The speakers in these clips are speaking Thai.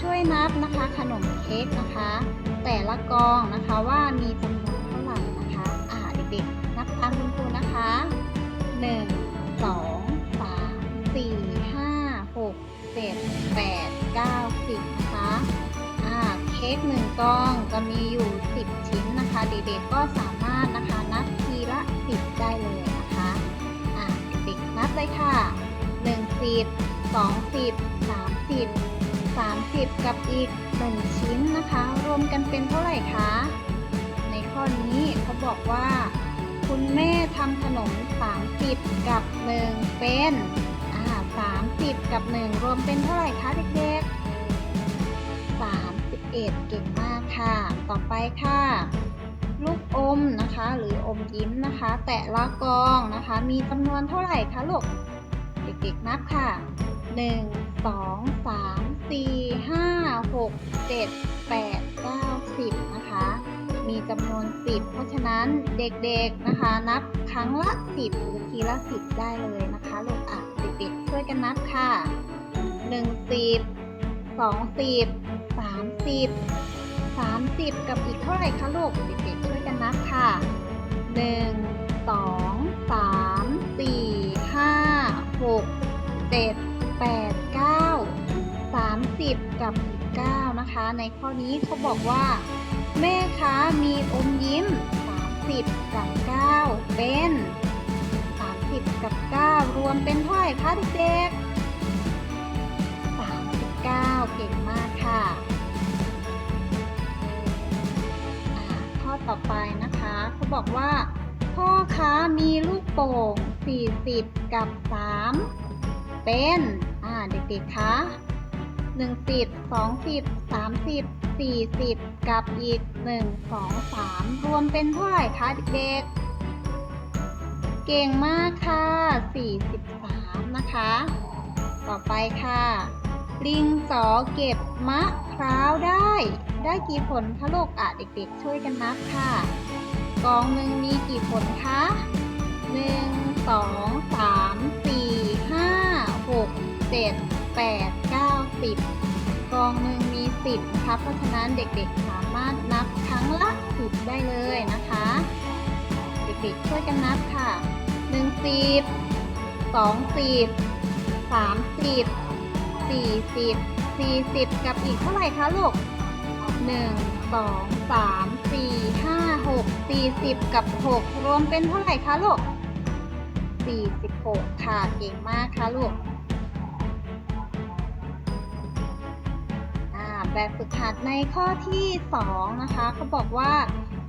ช่วยนับนะคะขนมเค้กนะคะ แต่ละกองนะคะว่ามีจำนวนเท่าไหร่นะคะอ่าเด็กๆนับตามคุณครูนะคะ 1 2 3 4 5 6 7 8 9 10นะคะอ่าเค้กหนึ่งกองจะมีอยู่ 10 ชิ้นนะคะ เด็กๆก็สามารถนะคะนับทีละ 10 ได้เลยนะคะอ่าเด็กๆนับเลยค่ะ 1 10 2 10 30 30 กับอีก 1 ชิ้นนะคะ รวมกันเป็นเท่าไหร่คะ ในข้อนี้เขาบอกว่า คุณแม่ทำขนม 30 กับ 1 เป็นอ่า30 กับ 1 รวมเป็นเท่าไหร่คะเด็กๆ 31 เก่งมากค่ะ ต่อไปค่ะ ลูกอมนะคะ หรืออมยิ้มนะคะ แต่ละกองนะคะ มีจำนวนเท่าไหร่คะลูก เด็กๆนับค่ะ 1 2 3 4 5 6 7 8 9 10นะคะ มีจำนวน10เพราะฉะนั้นเด็กๆนะคะนับครั้งละ10หรือทีละ10ได้เลยนะคะลูกอะเด็กๆช่วยกันนับค่ะ1 10 2 10 30 30กับอีกเท่าไหร่คะลูกเด็กๆช่วยกันนับค่ะ1 2 3 4 5 6 7 8 9 30กับอีก9นะคะ ในข้อนี้เขาบอกว่า แม่คะมีอมยิ้ม 30 กับ 9 เป็น 30 กับ 9 รวมเป็นเท่าไหร่คะเด็กๆ39 เก่งมากค่ะข้อต่อไปนะคะเขาบอกว่า พ่อคะมีลูกโป่ง 40 กับ 3 เป็น อ่า เด็กๆ คะ 10 20 30 40กับอีก1 2 3รวมเป็นเท่าไหร่คะเด็กๆ เก่งมากค่ะ43นะคะ ต่อไปค่ะ ลิงสอเก็บมะพร้าวได้ ได้กี่ผลคะลูกอะเด็กๆ ช่วยกันนับค่ะ กองหนึ่งมีกี่ผลคะ1 2 3 4 5 6 7 8 9 10ก องหนึ่งมี10นะคะเพราะฉะนั้นเด็กๆสามารถนับครั้งละ10ได้เลยนะคะ เด็กๆช่วยกันนับค่ะ1 10 2 10 30 40 40กับอีกเท่าไหร่คะลูก1 2 3 4 5 6 40กับ6รวมเป็นเท่าไหร่คะลูก46ค่ะเก่งมากค่ะลูก แบบฝึกหัดในข้อที่ 2 นะคะเขาบอกว่า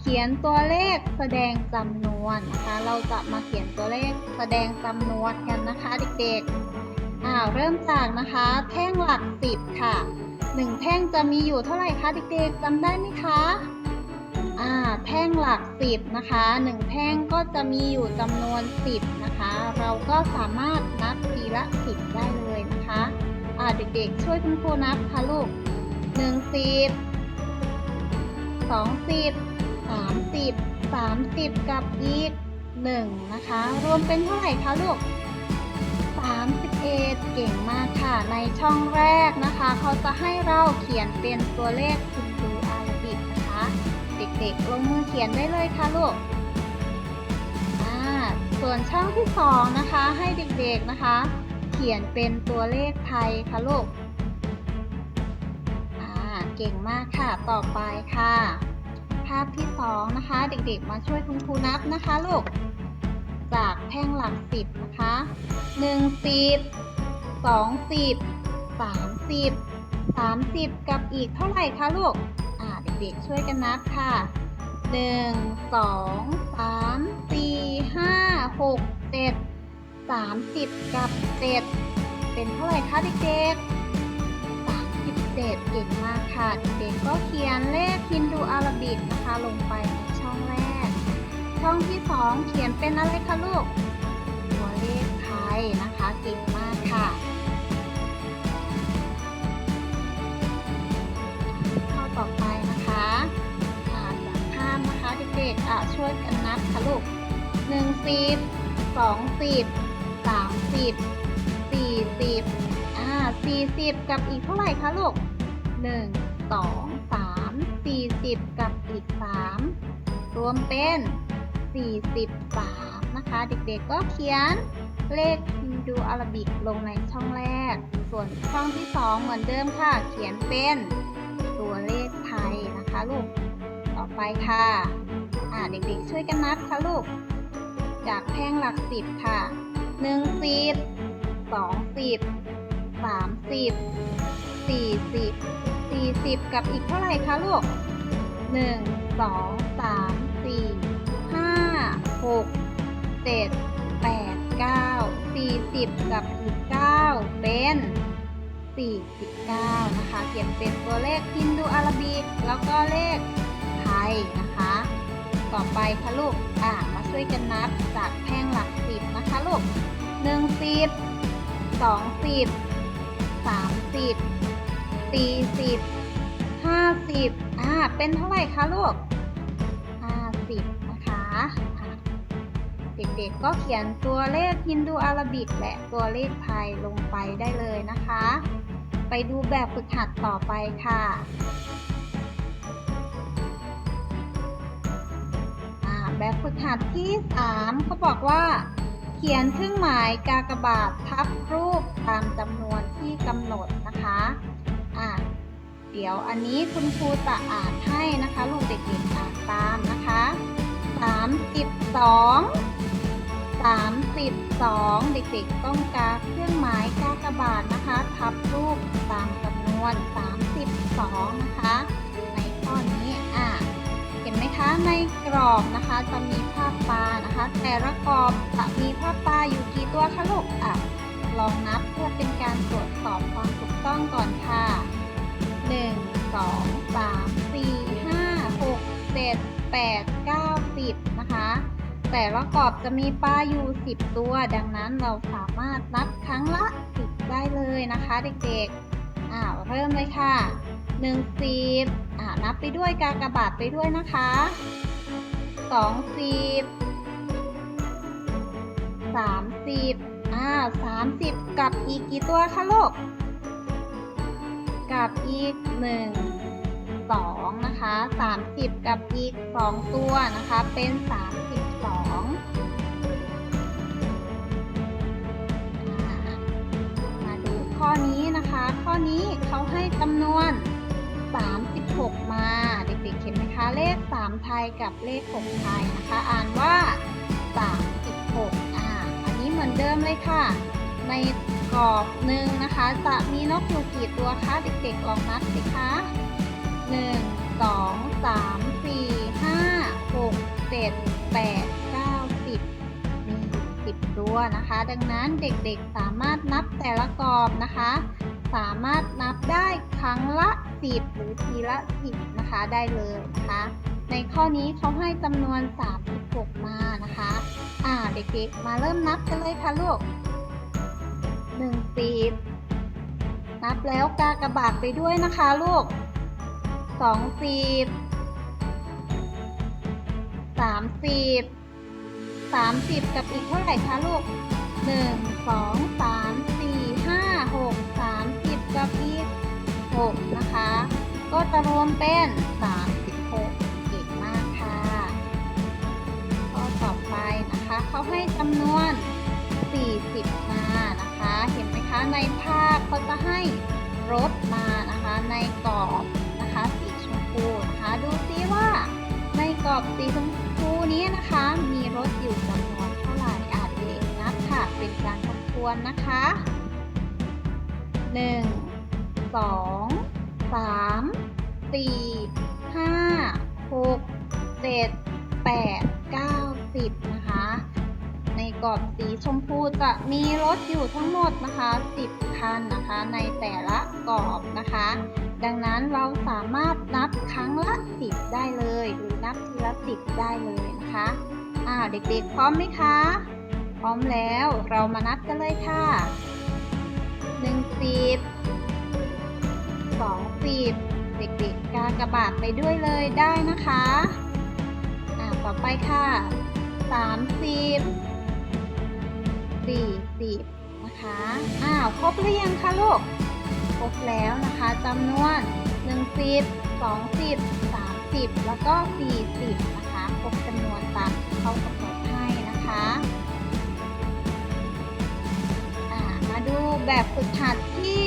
เขียนตัวเลขแสดงจำนวนนะคะ เราจะมาเขียนตัวเลขแสดงจำนวนกันนะคะเด็กๆอ่าเริ่มจากนะคะ แท่งหลัก 10 ค่ะ 1 แท่งจะมีอยู่เท่าไหร่คะเด็กๆจำได้ไหมคะอ่าแท่งหลัก 10 นะคะ 1 แท่งก็จะมีอยู่จำนวน 10 นะคะ เราก็สามารถนับทีละ 10 ได้เลยนะคะอ่าเด็กๆ ช่วยคุณครูนับค่ะลูก 1 10 2 10 30 30กับอีก1นะคะ รวมเป็นเท่าไหร่คะลูก31เก่งมากค่ะ ในช่องแรกนะคะ เขาจะให้เราเขียนเป็นตัวเลขคุณดูอาราบิกนะคะ เด็กๆ ลงมือเขียนได้เลยค่ะลูกส่วนช่องที่สองนะคะให้เด็กๆนะคะ เขียนเป็นตัวเลขไทยค่ะลูก เก่งมากค่ะ ต่อไปค่ะ ภาพที่สองนะคะ เด็กๆ มาช่วยคุณครูนับนะคะลูก จากแท่งหลักสิบนะคะหนึ่งสิบสองสิบสามสิบสามสิบกับอีกเท่าไหร่คะลูก อ่าเด็กๆช่วยกันนับค่ะหนึ่งสองสามสี่ห้าหกเจ็ดสามสิบกับเจ็ดเป็นเท่าไหร่คะเด็กๆ เจ็ดเก่งมากค่ะ เด็กก็เขียนเลขฮินดูอาราบิกนะคะ ลงไปในช่องแรก ช่องที่สองเขียนเป็นอะไรคะลูก ตัวเลขไทยนะคะ เก่งมากค่ะข้อต่อไปนะคะอ่านแบบข้ามนะคะเด็กๆอะช่วยกันนับค่ะลูกหนึ่งสิบสองสิบสามสิบสี่สิบอ่าสี่สิบกับอีกเท่าไหร่คะลูก หนึ่งสองสามสี่สิบกับอีกสามรวมเป็นสี่สิบสามนะคะ เด็กๆก็เขียนเลขฮินดูอาราบิกลงในช่องแรก ส่วนช่องที่สองเหมือนเดิมค่ะ เขียนเป็นตัวเลขไทยนะคะลูก ต่อไปค่ะ อ่าเด็กๆช่วยกันนับค่ะลูก จากแท่งหลักสิบค่ะหนึ่งสิบสองสิบสามสิบสี่สิบ สี่สิบกับอีกเท่าไหร่คะลูกหนึ่งสองสามสี่ห้าหกเจ็ดแปดเก้าสี่สิบกับอีกเก้าเป็นสี่สิบเก้านะคะ เขียนเป็นตัวเลขฮินดูอาราบิก แล้วก็เลขไทยนะคะ ต่อไปคะลูก อ่ามาช่วยกันนับจากแท่งหลักสิบนะคะลูกหนึ่งสิบ สี่สิบห้าสิบอ่าเป็นเท่าไหร่คะลูกห้าสิบนะคะเด็กๆก็เขียนตัวเลขฮินดูอาราบิก และตัวเลขไทยลงไปได้เลยนะคะ ไปดูแบบฝึกหัดต่อไปค่ะแบบฝึกหัดที่ 3 เขาบอกว่า เขียนเครื่องหมายกากบาททับรูปตามจำนวนที่กำหนดนะคะ เดี๋ยวอันนี้คุณครูจะอ่านให้นะคะ ลูกเด็กๆอ่านตามนะคะ32 32 เด็กๆ ต้องกาเครื่องหมายกากบาทนะคะ ทับรูปตามจำนวน 32 นะคะ ในข้อนี้อ่าเห็นไหมคะในกรอบนะคะจะมีภาพปลานะคะ แต่ละกรอบจะมีภาพปลาอยู่กี่ตัวคะลูกอะลองนับเพื่อเป็นการตรวจสอบความถูกต้องก่อนค่ะ 1 2 3 4 5 6 7 8 9 10นะคะ แต่ละกรอบจะมีปลาอยู่10ตัว ดังนั้นเราสามารถนับครั้งละ10ได้เลยนะคะเด็กๆอ่าเริ่มเลยค่ะหนึ่งสิบอ่านับไปด้วยกากบาทไปด้วยนะคะสองสิบสามสิบอ่าสามสิบกับอีกกี่ตัวคะลูก กับอีกหนึ่งสองนะคะสามสิบกับอีกสองตัวนะคะ เป็นสามสิบสองมาดูข้อนี้นะคะ ข้อนี้เขาให้จำนวน 36 มา เด็กๆเห็นไหมคะ เลข 3 ไทยกับเลข 6 ไทยนะคะ อ่านว่า 36 อ่า อันนี้เหมือนเดิมเลยค่ะ ใน กรอบหนึ่งนะคะ จะมีนกอยู่กี่ตัวคะเด็กๆลองนับสิคะ1 2 3 4 5 6 7 8 9 10มี10ตัวนะคะ ดังนั้นเด็กๆสามารถนับแต่ละกรอบนะคะ สามารถนับได้ครั้งละ10หรือทีละ10นะคะได้เลยนะคะในข้อนี้เขาให้จำนวน 36 มานะคะ อ่า เด็กๆ มาเริ่มนับกันเลยค่ะลูก 1สิบนับแล้วกากระบาดไปด้วยนะคะลูก2สิบ3สิบ30กับอีกเท่าไหร่คะลูก1 2 3 4 5 6 30กับอีก6นะคะ ก็จะรวมเป็น36เก่งมากค่ะข้อต่อไปนะคะ เขาให้จำนวน 40 มานะคะ เห็นไหมคะในภาพเขาจะให้รถมานะคะ ในกรอบนะคะสีชมพูนะคะดูซิว่าในกรอบสีชมพูนี้นะคะ มีรถอยู่จำนวนเท่าไหร่อาจเองนับค่ะเป็นการทบทวนนะคะ 1 2 3 4 5 6 7 8 9 กรอบสีชมพูจะมีรถอยู่ทั้งหมดนะคะ 10 คันนะคะ ในแต่ละกรอบนะคะ ดังนั้นเราสามารถนับครั้งละ 10 ได้เลย หรือนับทีละ 10 ได้เลยนะคะอ่าเด็กๆ พร้อมไหมคะ พร้อมแล้วเรามานับกันเลยค่ะ1สิบ2สิบเด็กๆ กากระบาดไปด้วยเลยได้นะคะอ่าต่อไปค่ะ3 40 นะคะ อ้าว ครบหรือยังคะลูก ครบแล้วนะคะจำนวน 10 20 30 แล้วก็ 40 นะคะ ครบจำนวนตามเขากำหนดให้นะคะมาดูแบบฝึกหัดที่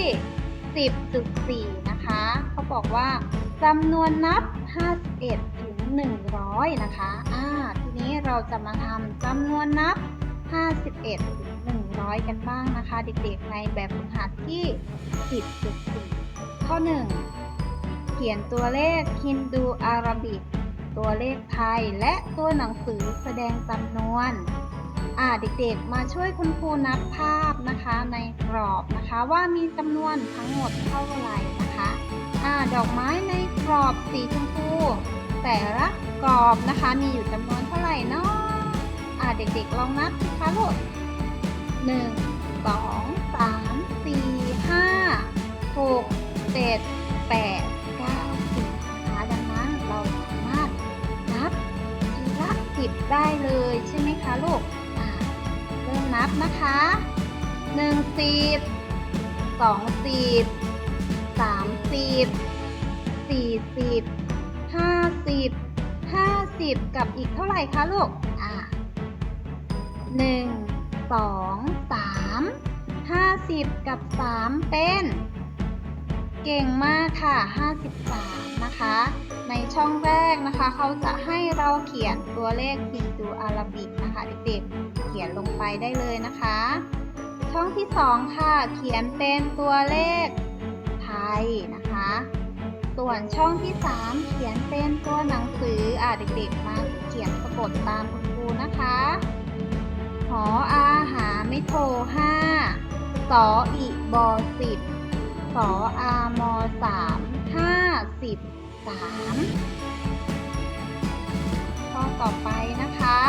10.4 นะคะ เขาบอกว่าจำนวนนับ 51 ถึง 100 นะคะ อ่า ทีนี้เราจะมาทำจำนวนนับ 51 100 กันบ้างนะคะ เด็กๆในแบบฝึกหัดที่ 10.4 ข้อ 1 เขียนตัวเลขฮินดูอาราบิก ตัวเลขไทยและตัวหนังสือแสดงจำนวนอ่าเด็กๆ มาช่วยคุณครูนับภาพนะคะในกรอบนะคะว่ามีจำนวนทั้งหมดเท่าไหร่นะคะอ่าดอกไม้ในกรอบสีชมพูแต่ละกรอบนะคะมีอยู่จำนวนเท่าไหร่เนาะอ่าเด็กๆ ลองนับสิคะลูก หนึ่งสองสามสี่ห้าหกเจ็ดแปดเก้าสิบนะคะดังนั้นเราสามารถนับทีละสิบได้เลยใช่ไหมคะลูกเริ่มนับนะคะหนึ่งสิบสองสิบสามสิบสี่สิบห้าสิบห้าสิบกับอีกเท่าไหร่คะลูกอ่าหนึ่ง สองสามห้าสิบกับสามเป็น เก่งมากค่ะ53นะคะ ในช่องแรกนะคะเขาจะให้เราเขียนตัวเลขฮินดูอาราบิกนะคะเด็กๆเขียนลงไปได้เลยนะคะ ช่องที่2ค่ะ เขียนเป็นตัวเลขไทยนะคะส่วนช่องที่ 3 เขียนเป็นตัวหนังสืออ่าเด็กๆมาเขียนสะกดตามคุณครูนะคะ หออาหาไม่โทรห้าสออีบอสิบสออามอสามห้าสิบสามข้อต่อไปนะคะ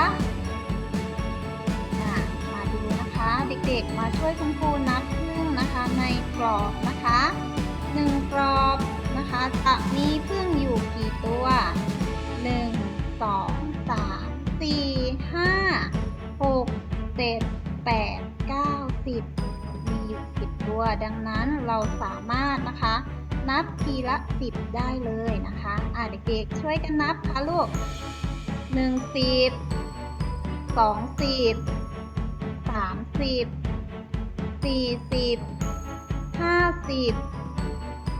อะมาดูนะคะเด็กๆมาช่วยคุณครูนับพึ่งนะคะในกรอบนะคะหนึ่งกรอบ ดังนั้นเราสามารถนะคะ นับทีละสิบได้เลยนะคะอ่าเด็กๆช่วยกันนับค่ะลูกหนึ่งสิบสองสิบสามสิบสี่สิบห้าสิบ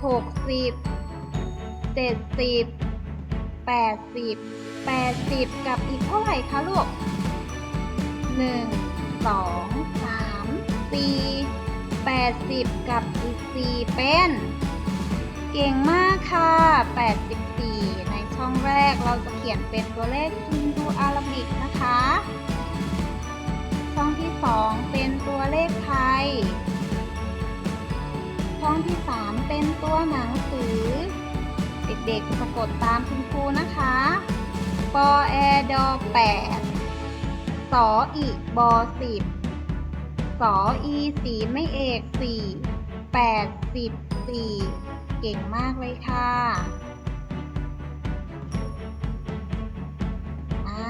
หกสิบเจ็ดสิบแปดสิบแปดสิบกับอีกเท่าไหร่คะลูกหนึ่ 80 กับอีก 4 เป็น เก่งมากค่ะ 84 ในช่องแรกเราจะเขียนเป็นตัวเลขฮินดูอารบิกนะคะ ช่องที่ 2 เป็นตัวเลขไทย ช่องที่ 3 เป็นตัวหนังสือ เด็กๆสะกดตามคุณครูนะคะปอแอดอ8สออีบอ10 สออีสีไม่เอก4 84เก่งมากเลยค่ะอ่า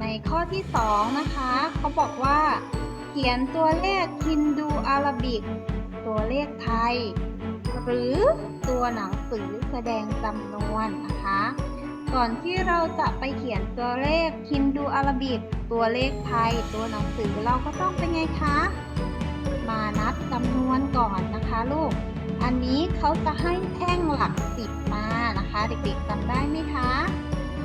ในข้อที่ 2 นะคะ เขาบอกว่า เขียนตัวเลขฮินดูอาราบิก ตัวเลขไทย หรือตัวหนังสือแสดงจำนวนนะคะ ก่อนที่เราจะไปเขียนตัวเลขฮินดูอาราบิก ตัวเลขไทยตัวหนังสือเราก็ต้องเป็นไงคะ มานับจำนวนก่อนนะคะลูก อันนี้เขาจะให้แท่งหลักสิบมานะคะ เด็กๆจำได้ไหมคะ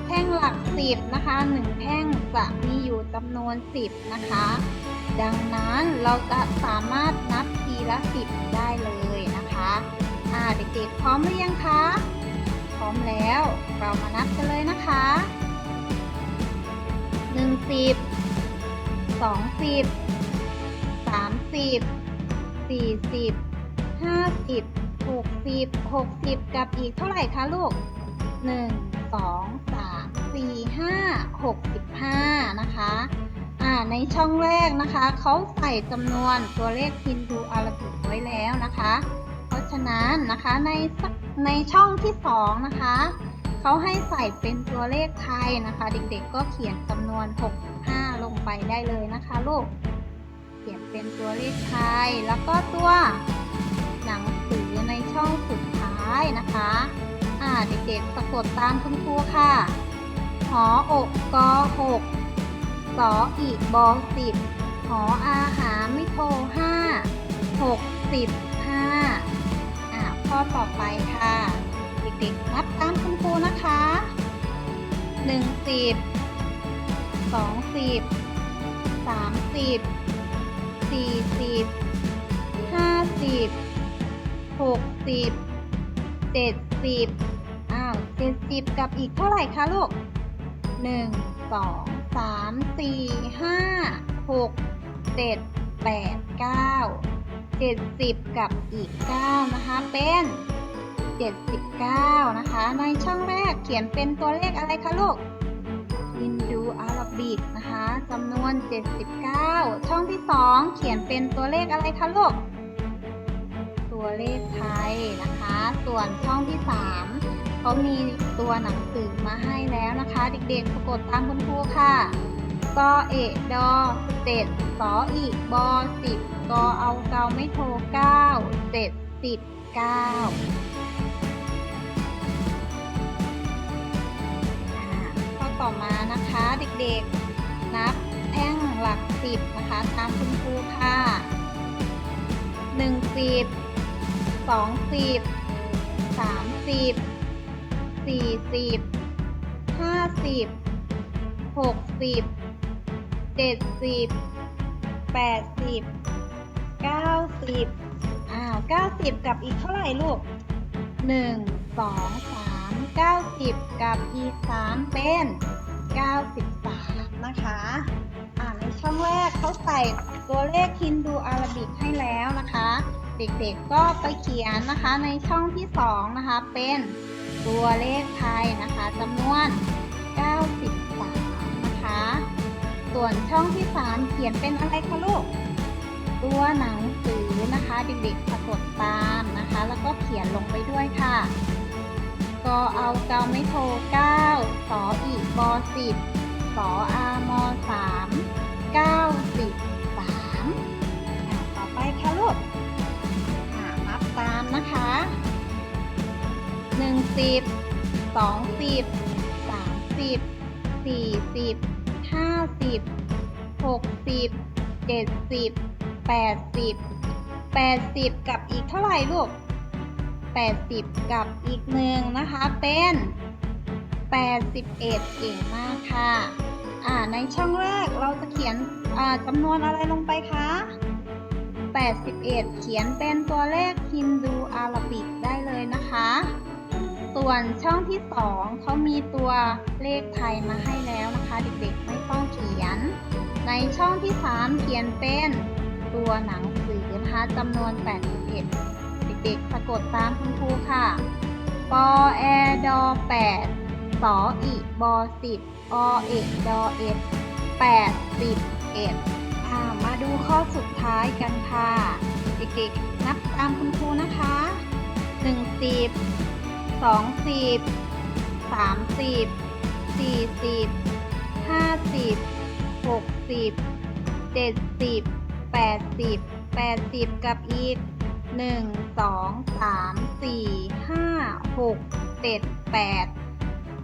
แท่งหลักสิบนะคะหนึ่งแท่งจะมีอยู่จำนวนสิบนะคะ ดังนั้นเราจะสามารถนับทีละสิบได้เลยนะคะอ่าเด็กๆพร้อมหรือยังคะ พร้อมแล้วเรามานับกันเลยนะคะ หนึ่งสิบสองสิบสามสิบสี่สิบห้าสิบหกสิบหกสิบกับอีกเท่าไหร่คะลูกหนึ่งสองสามสี่ห้าหกสิบห้านะคะอ่าในช่องแรกนะคะเขาใส่จำนวนตัวเลขฮินดูอาราบิกไว้แล้วนะคะ เพราะฉะนั้นนะคะในในช่องที่สองนะคะ เขาให้ใส่เป็นตัวเลขไทยนะคะ เด็กๆก็เขียนจำนวน 65 ลงไปได้เลยนะคะลูก เขียนเป็นตัวเลขไทย แล้วก็ตัวหนังสือในช่องสุดท้ายนะคะอ่าเด็กๆสะกดตามคุณครูค่ะหออกกอหกสออีบอสิบหออาหาไม่โทรห้าหกสิบห้าอ่าข้อต่อไปค่ะ ด็กๆนับตามคุณครูนะคะหนึ่งสิบสองสิบสามสิบสี่สิบห้าสิบหกสิบเจ็ดสิบอ้าวเจ็ดสิบกับอีกเท่าไหร่คะลูกหนึ่งสองสามสี่ห้าหกเจ็ดแปดเก้าเจ็ดสิบกับอีกเก้านะคะเป็น 79 นะคะ ในช่องแรกเขียนเป็นตัวเลขอะไรคะลูกฮินดูอาราบิกนะคะจำนวน 79 ช่องที่ 2 เขียนเป็นตัวเลขอะไรคะลูก ตัวเลขไทยนะคะ ส่วนช่องที่ 3เขามีตัวหนังสือมาให้แล้วนะคะ เด็กๆสะกดตามคุณครูค่ะกอเอดอเจ็ดสออีกบอสิบกอเอาเกาไม่โทรเก้าเจ็ดสิบเก้า ต่อมานะคะเด็กๆ นับแท่งหลักสิบนะคะ ตามคุณครูค่ะหนึ่งสิบสองสิบสามสิบสี่สิบห้าสิบหกสิบเจ็ดสิบแปดสิบเก้าสิบอ้าวเก้าสิบกับอีกเท่าไหร่ลูกหนึ่งสองสาม เก้าสิบกับอีกสามเป็นเก้าสิบสามนะคะอ่าในช่องแรกเขาใส่ตัวเลขฮินดูอาราบิกให้แล้วนะคะ เด็กๆก็ไปเขียนนะคะในช่องที่สองนะคะ เป็นตัวเลขไทยนะคะจำนวน 93 นะคะ ส่วนช่องที่ 3 เขียนเป็นอะไรคะลูกตัวหนังสือนะคะเด็กๆสะกดตามนะคะ แล้วก็เขียนลงไปด้วยค่ะ ก็เอาเกาไม่โทร9สออีบอ10สออามอ3 93อะต่อไปค่ะลูกอะนับตามนะคะ10 20 30 40 50 60 70 80 80กับอีกเท่าไหร่ลูก 80 กับอีกหนึ่งนะคะ เป็น 81 เก่งมากค่ะ อ่า ในช่องแรกเราจะเขียนอ่าจำนวนอะไรลงไปคะ 81 เขียนเป็นตัวเลขฮินดูอาราบิกได้เลยนะคะ ส่วนช่องที่ 2เขามีตัวเลขไทยมาให้แล้วนะคะ เด็กๆไม่ต้องเขียน ในช่องที่ 3 เขียนเป็นตัวหนังสือนะคะจำนวน 81 ด็กๆ สะกดตามคุณครูค่ะ ปอแอดอ8สออีบอ10อเอกดอเอ็ด81อ่ามาดูข้อสุดท้ายกันค่ะ เด็กๆ นับตามคุณครูนะคะ10สองสิบสามสิบสี่สิบห้าสิบหกสิบเจ็ดสิบแปดสิบแปดสิบกับอีก หนึ่งสองสามสี่ห้าหกเจ็ดแปด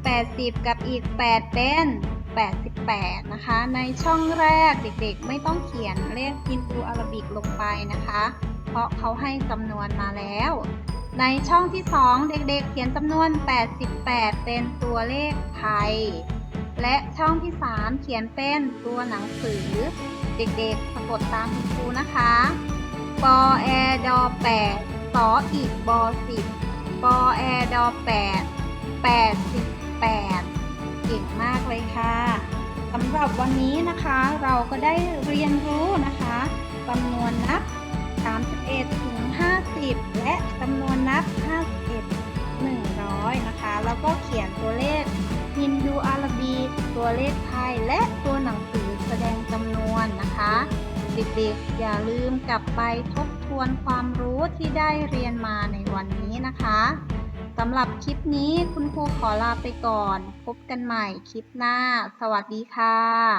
แปดสิบกับอีกแปดเป็นแปดสิบแปดนะคะ ในช่องแรกเด็กๆ ไม่ต้องเขียนเลขฮินดูอาราบิกลงไปนะคะ เพราะเขาให้จำนวนมาแล้ว ในช่องที่2เด็กๆ เขียนจำนวน 88 เป็นตัวเลขไทย และช่องที่3เขียนเป็นตัวหนังสือ เด็กๆ สะกดตามคุณครูนะคะ ปอแอดอ8สออีกบอ10ปอแอดอ8 88เก่งมากเลยค่ะสำหรับวันนี้นะคะเราก็ได้เรียนรู้นะคะจำนวนนับ 31 ถึง 50 และจำนวนนับ 51 100 นะคะ แล้วก็เขียนตัวเลขฮินดูอาราบี ตัวเลขไทย และตัวหนังสือแสดงจำนวนนะคะ เด็กๆ อย่าลืมกลับไปทบทวนความรู้ที่ได้เรียนมาในวันนี้นะคะสำหรับคลิปนี้คุณครูขอลาไปก่อน พบกันใหม่คลิปหน้า สวัสดีค่ะ